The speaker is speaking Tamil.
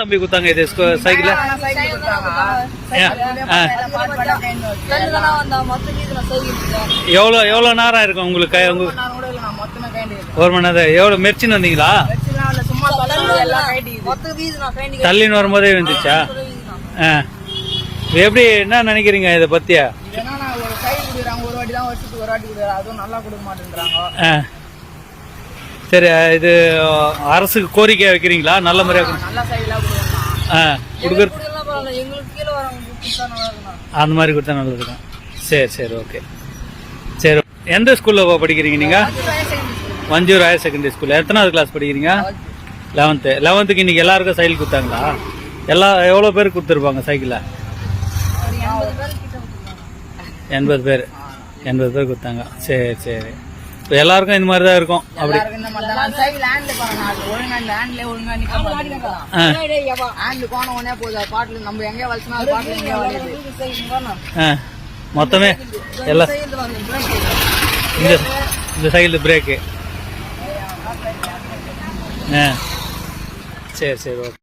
தம்பி குத்தாங்க இது சைக்கிள். எவ்வளோ எவ்வளோ நேரம் இருக்கும் உங்களுக்கு கை உங்க நான் கூட இல்ல, நான் மொத்தமே கைண்டு இருக்கேன். ஒரு மணி நேரம். எவ்வளோ மெர்ச்சின்னு வந்தீங்களா. தள்ளின்னு வரும்போதே வந்துச்சா ஆ எப்படி என்ன நினைக்கிறீங்க இதை பத்தியா? இல்லைன்னா நான் ஒரு கை கொடுக்குறாங்க, ஒரு வாட்டி தான் வருஷத்துக்கு ஒரு வாட்டி கொடுக்குறாங்க. அதுவும் நல்லா கொடுக்க மாட்டேன்றாங்க. ஆ. சரி இது அரசுக்கு கோரிக்கை வைக்கிறீங்களா? நல்ல முறையாக இருக்கணும். அந்த மாதிரி கொடுத்தா நல்லது இருக்கும் சரி சரி ஓகே சரி எந்த ஸ்கூலில் படிக்கிறீங்க நீங்கள். வஞ்சூர் ஹையர் செகண்டரி ஸ்கூல் எத்தனாவது கிளாஸ் படிக்கிறீங்க? லெவன்த்து லெவன்த்துக்கு இன்னைக்கு எல்லாருக்கும் சைக்கிள் கொடுத்தாங்களா? எல்லா எவ்வளோ பேர் கொடுத்துருப்பாங்க சைக்கிளில் எண்பது பேர். எண்பது பேர் கொடுத்தாங்க. சரி சரி. எல்லாருக்கும் இந்த மாதிரி தான் இருக்கும் அப்படி. மொத்தமே எல்லாம் இந்த இந்த சைக்கிள் பிரேக்கு ஆ. சரி சரி ஓகே.